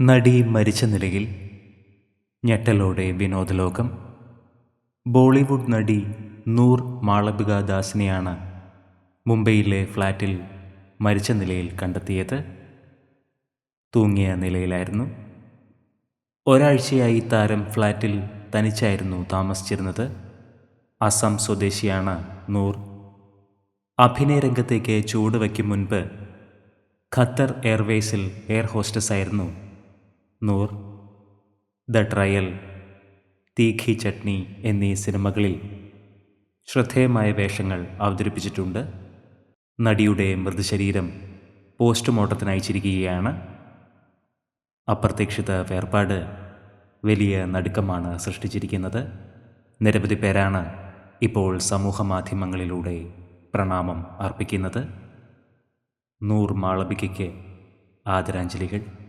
നടി മരിച്ച നിലയിൽ ഞെട്ടലോടെ വിനോദലോകം. ബോളിവുഡ് നടി നൂർ മാളബിക ദാസിനെയാണ് മുംബൈയിലെ ഫ്ലാറ്റിൽ മരിച്ച നിലയിൽ കണ്ടെത്തിയത്. തൂങ്ങിയ നിലയിലായിരുന്നു. ഒരാഴ്ചയായി താരം ഫ്ലാറ്റിൽ തനിച്ചായിരുന്നു താമസിച്ചിരുന്നത്. അസം സ്വദേശിയാണ് നൂർ. അഭിനയ രംഗത്തേക്ക് ചുവടുവയ്ക്കും മുൻപ് ഖത്തർ എയർവേസിൽ എയർ ഹോസ്റ്റസ് ആയിരുന്നു നൂർ ദ ട്രയൽ തീഖി ചട്നി എന്നീ സിനിമകളിൽ ശ്രദ്ധേയമായ വേഷങ്ങൾ അവതരിപ്പിച്ചിട്ടുണ്ട്. നടിയുടെ മൃതശരീരം പോസ്റ്റ്മോർട്ടത്തിന് അയച്ചിരിക്കുകയാണ്. അപ്രതീക്ഷിത വേർപാട് വലിയ നടുക്കമാണ് സൃഷ്ടിച്ചിരിക്കുന്നത്. നിരവധി പേരാണ് ഇപ്പോൾ സമൂഹ മാധ്യമങ്ങളിലൂടെ പ്രണാമം അർപ്പിക്കുന്നത്. നൂർ മാളവികയ്ക്ക് ആദരാഞ്ജലികൾ.